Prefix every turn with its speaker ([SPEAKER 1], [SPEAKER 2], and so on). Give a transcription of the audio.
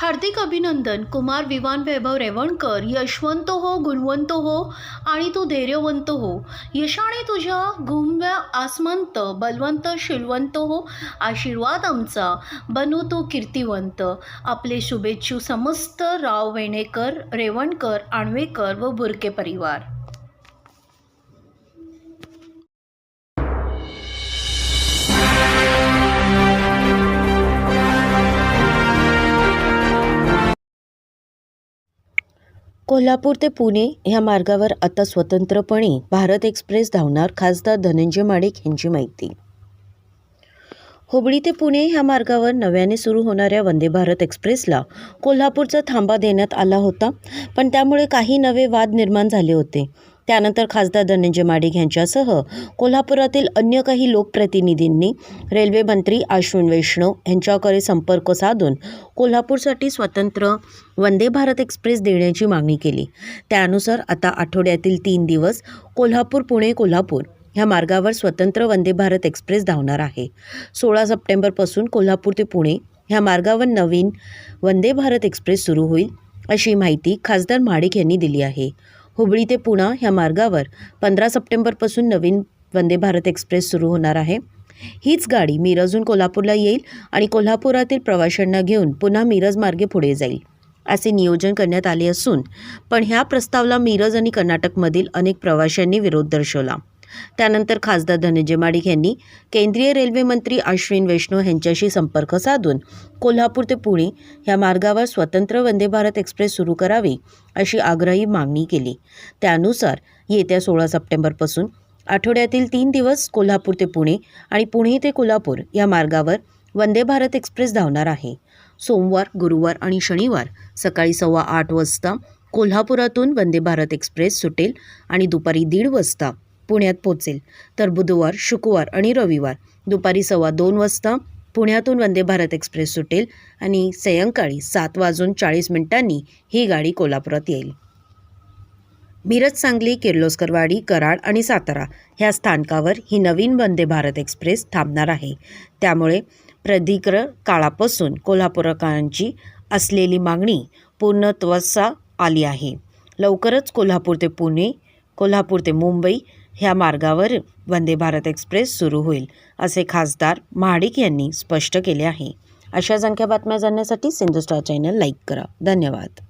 [SPEAKER 1] हार्दिक अभिनंदन. कुमार विवान वैभव रेवणकर यशवंत हो गुणवंत हो आणि तू धैर्यवंत हो. यशाने तुझ्या घुमव्या आसमंत बलवंत शिलवंत हो. आशीर्वाद आमचा. बनू तो कीर्तिवंत. आपले शुभेच्छू समस्त राव वेणेकर रेवणकर आणवेकर व बुरके परिवार.
[SPEAKER 2] कोल्हापूर ते पुणे ह्या मार्गावर आता स्वतंत्रपणे भारत एक्सप्रेस धावणार खासदार धनंजय माडिक यांची माहिती. हुबळी ते पुणे ह्या मार्गावर नव्याने सुरू होणाऱ्या वंदे भारत एक्सप्रेसला कोल्हापूरचा थांबा देण्यात आला होता पण त्यामुळे काही नवे वाद निर्माण झाले होते. त्यानंतर खासदार धनंजय माडिक यांच्यासह कोल्हापुरातील अन्य काही लोकप्रतिनिधींनी रेल्वे मंत्री अश्विन वैष्णव यांच्याकडे संपर्क साधून कोल्हापूरसाठी स्वतंत्र वंदे भारत एक्सप्रेस देण्याची मागणी केली. त्यानुसार आता आठवड्यातील तीन दिवस कोल्हापूर पुणे कोल्हापूर ह्या मार्गावर स्वतंत्र वंदे भारत एक्सप्रेस धावणार आहे. सोळा सप्टेंबरपासून कोल्हापूर ते पुणे ह्या मार्गावर नवीन वंदे भारत एक्सप्रेस सुरू होईल अशी माहिती खासदार माडिक यांनी दिली आहे. हुबळी ते पुणा ह्या मार्गावर पंधरा सप्टेंबरपासून नवीन वंदे भारत एक्सप्रेस सुरू होणार आहे. हीच गाडी मिरजहून कोल्हापूरला येईल आणि कोल्हापुरातील प्रवाशांना घेऊन पुन्हा मिरज मार्गे पुढे जाईल असे नियोजन करण्यात आले असून पण ह्या प्रस्तावाला मिरज आणि कर्नाटकमधील अनेक प्रवाशांनी विरोध दर्शवला. त्यानंतर खासदार धनंजय माडिक यांनी केंद्रीय रेल्वे मंत्री अश्विन वैष्णव यांच्याशी संपर्क साधून कोल्हापूर ते पुणे या मार्गावर स्वतंत्र वंदे भारत एक्सप्रेस सुरू करावी अशी आग्रही मागणी केली. त्यानुसार येत्या सोळा सप्टेंबरपासून आठवड्यातील तीन दिवस कोल्हापूर ते पुणे आणि पुणे ते कोल्हापूर या मार्गावर वंदे भारत एक्सप्रेस धावणार आहे. सोमवार गुरुवार आणि शनिवार सकाळी सव्वा आठ वाजता कोल्हापुरातून वंदे भारत एक्सप्रेस सुटेल आणि दुपारी दीड वाजता पुण्यात पोचेल. तर बुधवार शुक्रवार आणि रविवार दुपारी सव्वा दोन वाजता पुण्यातून वंदे भारत एक्सप्रेस सुटेल आणि सायंकाळी सात वाजून चाळीस मिनिटांनी ही गाडी कोल्हापुरात येईल. मिरज सांगली किर्लोस्करवाडी कराड आणि सातारा ह्या स्थानकावर ही नवीन वंदे भारत एक्सप्रेस थांबणार आहे. त्यामुळे प्रधिक्र काळापासून कोल्हापूरकरांची असलेली मागणी पूर्णत्वासा आली आहे. लवकरच कोल्हापूर ते पुणे कोल्हापूर ते मुंबई ह्या मार्गावर वंदे भारत एक्सप्रेस सुरू होईल असे खासदार महाडिक यांनी स्पष्ट केले आहे. अशा संख्या बातम्या जाणण्यासाठी सिंधुस्टार चॅनल लाईक करा. धन्यवाद.